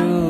ಗುರು